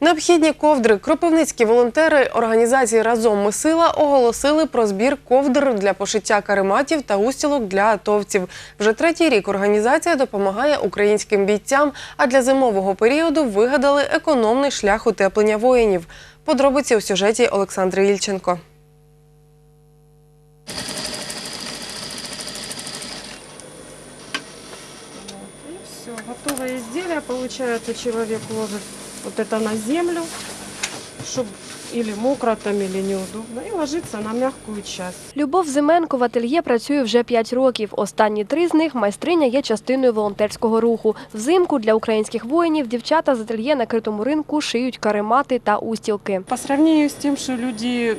Необхідні ковдри. Кропивницькі волонтери організації Разом ми сила оголосили про збір ковдр для пошиття карематів та устілок для атовців. Вже третій рік організація допомагає українським бійцям, а для зимового періоду вигадали економний шлях утеплення воїнів. Подробиці у сюжеті Олександри Ільченко. Все, готовое изделие. Получается, человек ложит вот это на землю, чтобы или мокро там, или неудобно, и ложится на мягкую часть. Любов Зименко в ательє працює вже 5 років. Останні три з них майстриня є частиною волонтерського руху. Взимку для українських воїнів дівчата з ательє на критому ринку шиють каремати та устілки. По сравнению с тем, что люди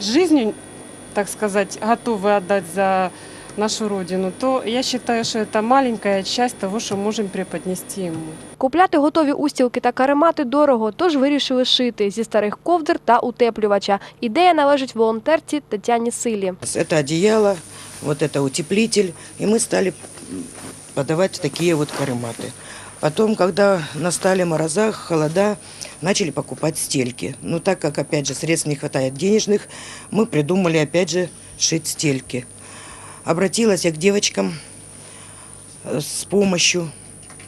жизнью, так сказать, готовы отдать за нашу родину, то я считаю, что это маленькая часть того, что можем преподнести ему. Купляти готові устілки та каремати дорого, тож вирішили шити зі старих ковдр та утеплювача. Ідея належить волонтерці Тетяні Силі. Это одеяло, вот это утеплитель, и мы стали подавать такие вот карематы. Потом, когда настали мороза, холода, начали покупать стельки. Но так как, опять же, средств не хватает денежных, мы придумали, опять же, шить стельки. Обратилась я к девочкам э, с помощью,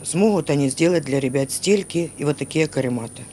смогут они сделать для ребят стельки и вот такие карематы.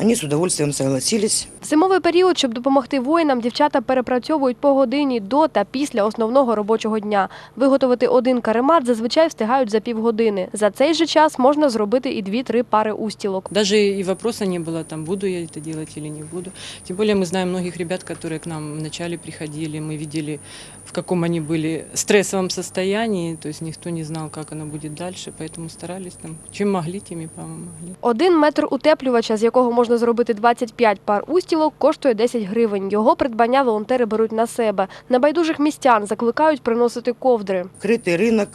Они с удовольствием согласились. В зимовий період, щоб допомогти воїнам, дівчата перепрацьовують по годині до та після основного робочого дня. Виготовити один каремат зазвичай встигають за півгодини. За цей же час можна зробити і дві-три пари устілок. Даже и вопроса не было, там, буду я это делать или не буду. Тем более мы знаем многих ребят, которые к нам вначале приходили, мы видели, в каком они были стрессовом состоянии, то есть никто не знал, как оно будет дальше, поэтому старались там, чем могли, тем и помогли. Один метр утеплювача, з якого можна зробити 25 пар устілок, коштує 10 гривень. Його придбання волонтери беруть на себе. Небайдужих містян закликають приносити ковдри. Крытый рынок,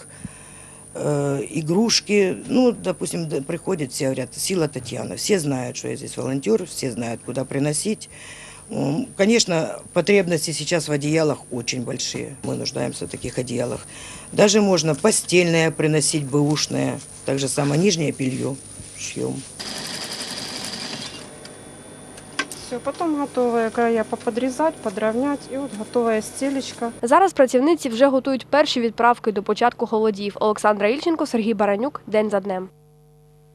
э, игрушки. Ну, допустим, да, приходят все, говорят, сила Татьяна. Все знают, что я здесь волонтер, все знают, куда приносить. М, Конечно, потребности сейчас в одеялах очень большие. Мы нуждаемся в таких одеялах. Даже можно постельное приносить, бэушное. Так же самое нижнее белье шьем. Все, Потім готова края поподрізати, подровнять, і от готова стілечка. Зараз працівниці вже готують перші відправки до початку холодів. Олександра Ільченко, Сергій Баранюк. День за днем.